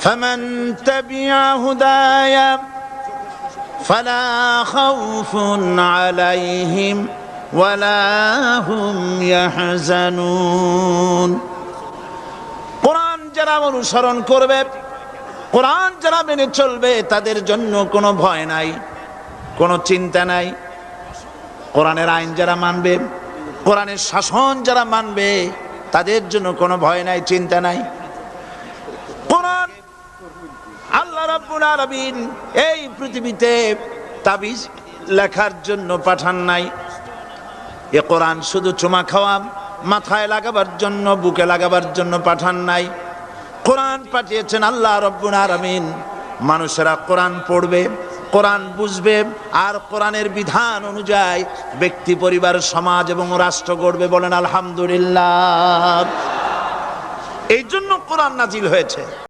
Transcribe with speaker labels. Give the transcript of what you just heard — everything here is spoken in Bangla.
Speaker 1: فمن تبع هداي فلا خوف عليهم ولا هم يحزنون কোরআন যারা অনুসরণ করবে কোরআন যারা মেনে চলবে তাদের জন্য কোনো ভয় নাই কোনো চিন্তা নাই কোরআনের আইন যারা মানবে কোরআনের শাসন যারা মানবে তাদের জন্য কোনো ভয় নাই চিন্তা নাই কোরআন আল্লাহ রাব্বুল আলামিন এই পৃথিবীতে তাবিজ লেখার জন্য পাঠান নাই। এ কোরআন শুধু চুমা খাওয়া, মাথায় লাগাবার জন্য, বুকে লাগাবার জন্য পাঠান নাই। কোরআন পাঠিয়েছেন আল্লাহ রব্বুল আলামিন। মানুষেরা কোরআন পড়বে, কোরআন বুঝবে, আর কোরআনের বিধান অনুযায়ী ব্যক্তি, পরিবার, সমাজ এবং রাষ্ট্র গড়বে বলেন আলহামদুলিল্লাহ। এই জন্য কোরআন নাজিল হয়েছে।